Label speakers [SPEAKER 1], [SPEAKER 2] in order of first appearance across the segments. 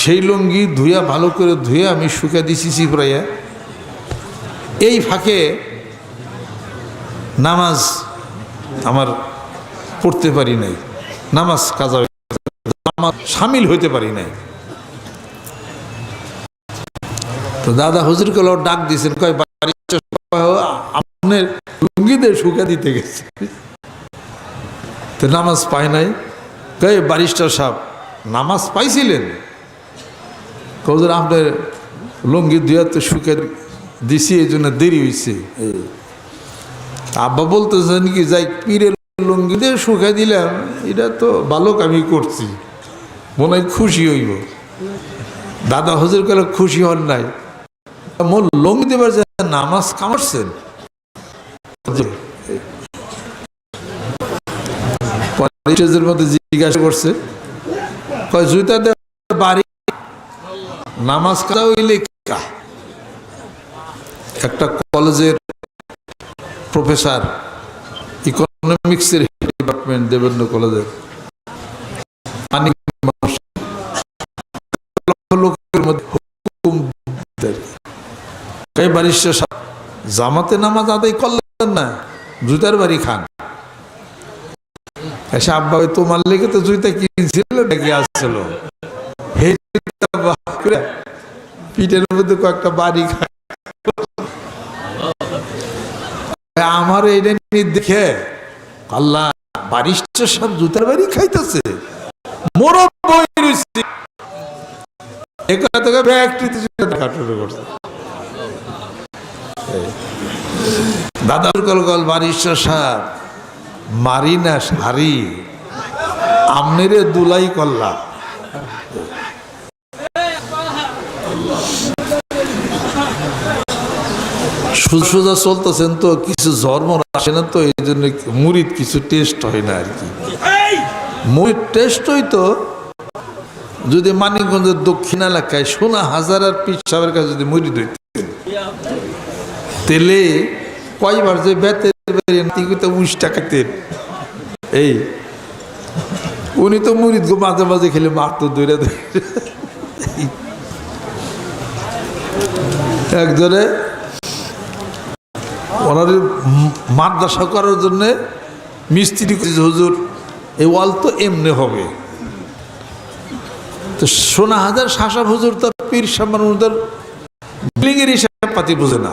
[SPEAKER 1] সেই লুঙ্গি ধুইয়া ভালো করে ধুয়ে আমি শুকা দিছি চিপড়াইয়া এই ফাঁকে নামাজ আমার পড়তে পারি নাই, নামাজ কাজা নামাজ সামিল হইতে পারি নাই। তো দাদা হুজুর কল ডাক দিয়েছেন কয়, বাড়ির আপনার লুঙ্গিদের শুকা দিতে গেছে। তো নামাজ পায় নাই। কয়ে বারিস্টার সাহেব? নামাজ পাইছিলেন? কৌজুর আপনার লুঙ্গি দুয়া তো শুকে দিছি, এই জন্য দেরি হয়েছে। আব্বা বলতেছেন কি, যাই পীরের লুঙ্গি দিয়ে শুকাই দিলাম, এটা তো ভালো আমি করছি। মনে হয় খুশি হইব। দাদা হুজুর কলে খুশি হন নাই। মোর লুঙ্গি দেবার যে নামাজ কামাচ্ছেন। মধ্যে জিজ্ঞাসা করছে, কয়, জুতা বাড়ি নামাজ কাজা হইলে একটা কলেজের প্রফেসর ডিপার্টমেন্ট, দেবেন্দ্র কলেজের। লোকের মধ্যে হুকুম জামাতে নামাজ আদায় করলেন না, জুতার বাড়ি খান। আব্বা ওই তোমার লেগে তো জুইতা কিনছিল আসছিল পিঠের মধ্যে কয়েকটা বাড়ি আমার নিয়ে দেখে, আল্লাহ, বারিশটা সব জুতার বাড়ি খাইতেছে। দাদার কল কল বারিশটা সাপ মারি না সারি আমনেরে দুলাই করলা সোজা সোজা চলতেছেন তো কিছু জন্ম আসে না তো এই জন্য মুড়িদ কিছু টেস্ট হয় না আর কি। মুড়িদ টেস্ট হইতো যদি মানিকগঞ্জের দক্ষিণ এলাকায় সোনা হাজার আর পিস সাহেবের কাছে যদি মুড়িদ হইত তেলে কয়বার যে বেতের উনি তো মুড়িদ গো মাঝে মাঝে খেলে মারতো দৌড়ে একজনে ওনার মাদ্রাসা করার জন্যে মিস্ত্রি হুজুর, এই ওয়াল তো এমনি হবে। তো সোনা হাজার শাসা হুজুর তার পীর সামান বিল্ডিংয়ের হিসাব পাতি বুঝে না।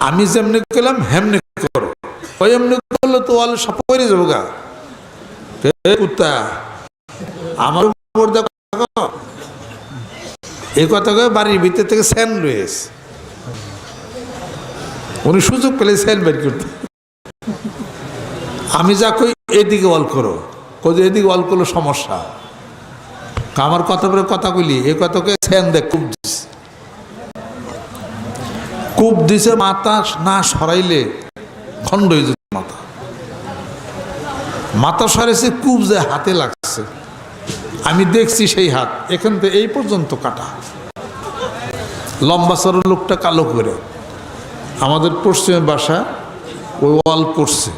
[SPEAKER 1] আমি যেমনি করলাম হেমনি করো। ওই এমনি করলে তো ওয়াল সব করে যাব গা। কুত্তা, আমার উপর এই কথা বাড়ির ভিতর থেকে স্যান রয়েছে উনি সুযোগ পেলে সেল বের করতে। আমি যা কই এদিকে অল করো। কই এদিকে অল করল সমস্যা। আমার কথা বলে কথা কইলি এই কথাকে সেন দেখ খুব দিছে কূপ দিছে মাথা না সরাইলে খণ্ড হয়ে যেত মাথা। মাথা সরাইছে, কূপ যে হাতে লাগছে। আমি দেখছি সেই হাত, এখান থেকে এই পর্যন্ত কাটা। লম্বা সরো লোকটা কালো করে। আমাদের পশ্চিমের বাসা, ওই ওয়াল করছে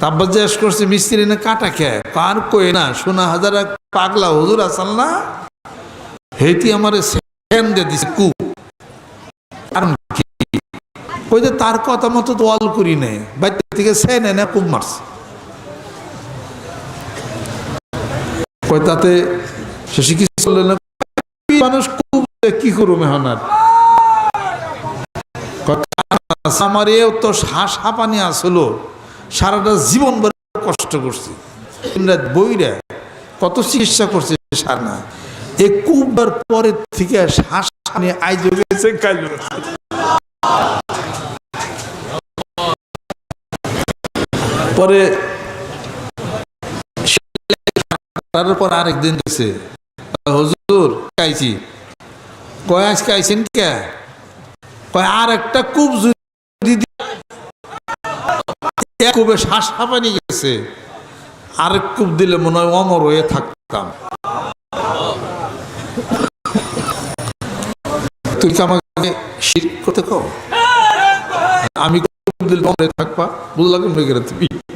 [SPEAKER 1] তারপর জিজ্ঞেস করছে, মিস্ত্রি না কাটা খেয়ে কার কই না, সোনা হাজার পাগলা হুজুর আসাল না? হেতি আমার দিয়ে দিছে কু কারণ কি? কই যে তার কথা মতো তো ওয়াল করি নাই। বাইরে থেকে সেন এনে কুপ মারছে। কই তাতে সে না মানুষ খুব কি আমার এ তো হাঁপানি আসলো, সারাটা জীবন ভরে কষ্ট করছি। কত চিকিৎসা করছে সার না এ কুবার পরে থেকে শ্বাস নিয়ে আইজ গেছে কাল পরে তারপর আরেকদিন গেছে হুজুর, খাইছি। কয়, আজকে আইছেন কে? কয় আর একটা কূপ যদি দি- এক কূপে শ্বাস হাঁপানি গেছে, আরেক কূপ দিলে মনে হয় অমর হয়ে থাকতাম। তুই কি আমাকে শির করতে কও? আমি দিলে হয়ে থাকবা বুঝলাম তুমি আর